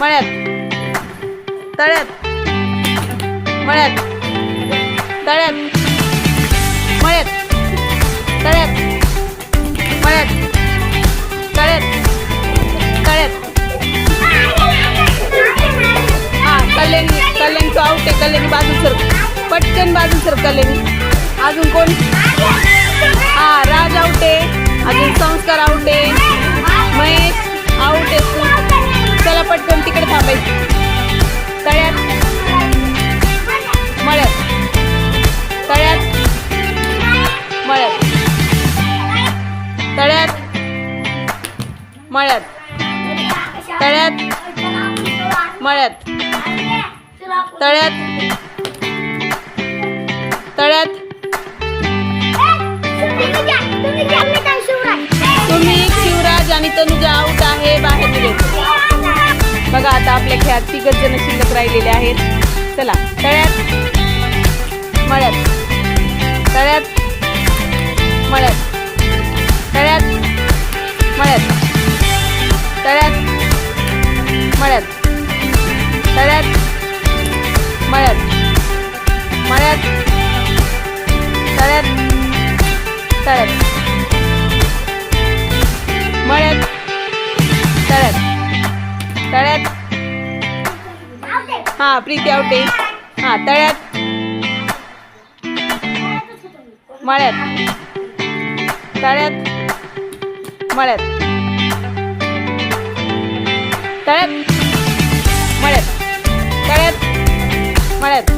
मळ्यात. तळ्यात. मळ्यात. तळ्यात. मळ्यात. तळ्यात. मळ्यात. तळ्यात. तळ्यात. हां कल्याणी कल्याणी तो आउट आहे कल्याणी बाजू सर. पटकन बाजू सर कल्याणी. अजून कोण? हां राज आउट आहे. अजून संस्कार आउट आहे. मळ्यात. तळ्यात. मळ्यात. तळ्यात. तळ्यात. तुम्ही शिवराज आणि तनुजा आऊट आहे बाहेर बघा आता आपल्या खेळात तिघच जण शिल्लक राहिलेले आहेत. चला तळ्यात. मळ्यात. तळ्यात. मळ्यात. तळत मळत तळत तळ्यात. हा प्रीती आवटे. हा तळ्यात. मळ्यात. तळ्यात. मळ्यात. तळ्यात. मळ्यात. तळ्यात. मळ्यात.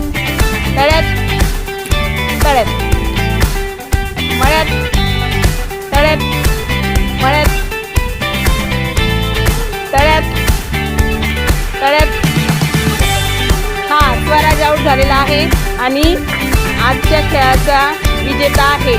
तळ्यात. तळ्यात. झालेला आहे आणि आजच्या खेळाचा विजेता आहे.